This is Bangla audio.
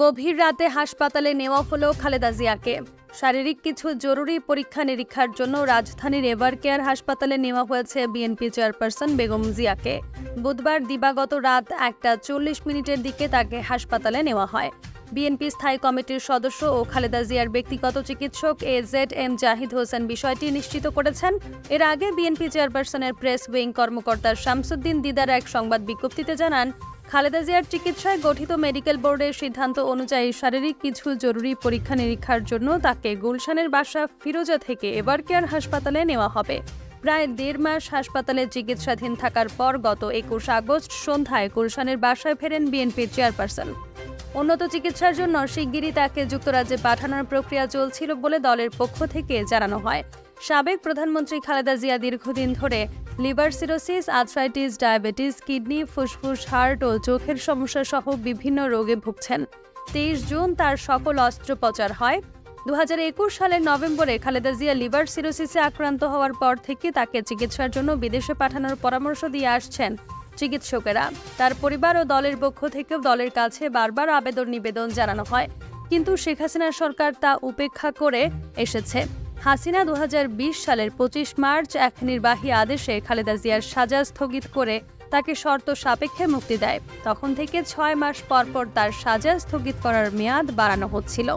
গভীর রাতে হাসপাতালে নেওয়া হলো খালেদা জিয়াকে। শারীরিক কিছু জরুরি পরীক্ষা নিরীক্ষার জন্য রাজধানীর এভার কেয়ার হাসপাতালে নেওয়া হয়েছে বিএনপি চেয়ারপারসন বেগম জিয়াকে। বুধবার দিবাগত রাত একটা চল্লিশ মিনিটের দিকে তাকে হাসপাতালে নেওয়া হয়। বিএনপি স্থায়ী কমিটির সদস্য ও খালেদা জিয়ার ব্যক্তিগত চিকিৎসক A Z M Zahid Hossain বিষয়টি নিশ্চিত করেছেন। এর আগে বিএনপি চেয়ারপারসনের প্রেস উইং কর্মকর্তা শামসুদ্দিন দিদার এক সংবাদ বিজ্ঞপ্তিতে জানান খালেদা জিয়ার চিকিৎসায় গঠিত মেডিকেল বোর্ডের সিদ্ধান্ত অনুযায়ী শারীরিক কিছু জরুরি পরীক্ষা নিরীক্ষার জন্য তাকে গুলশানের বাসা ফিরোজা থেকে এবার কেয়ার হাসপাতালে নেওয়া হবে। প্রায় দেড় মাস হাসপাতালে চিকিৎসাধীন থাকার পর গত একুশ আগস্ট সন্ধ্যায় গুলশানের বাসায় ফেরেন বিএনপির চেয়ারপারসন। উন্নত চিকিৎসার জন্য শিগগিরই তাকে যুক্তরাজ্যে পাঠানোর প্রক্রিয়া চলছিল বলে দলের পক্ষ থেকে জানানো হয়। সাবেক প্রধানমন্ত্রী খালেদা জিয়া দীর্ঘদিন ধরে liver cirrhosis, arthritis, diabetes, kidney, ফুসফুস, হার্ট ও চোখের সমস্যা সহ বিভিন্ন রোগে ভুগছেন। তেইশ জুন তার সকল অস্ত্রোপচার হয়। দু হাজার একুশ সালের নভেম্বরে খালেদা জিয়া লিভার সিরোসিসে আক্রান্ত হওয়ার পর থেকে তাকে চিকিৎসার জন্য বিদেশে পাঠানোর পরামর্শ দিয়ে আসছেন চিকিৎসকেরা। তার পরিবার ও দলের পক্ষ থেকেও দলের কাছে বারবার আবেদন নিবেদন জানানো হয়। কিন্তু শেখ হাসিনার সরকার তা উপেক্ষা করে এসেছে। হাসিনা দু হাজার বিশ সালের পঁচিশ মার্চ এক নির্বাহী আদেশে খালেদা জিয়ার সাজা স্থগিত করে তাকে শর্ত সাপেক্ষে মুক্তি দেয়। তখন থেকে ছয় মাস পরপর পর তার সাজা স্থগিত করার মেয়াদ বাড়ানো হচ্ছিল।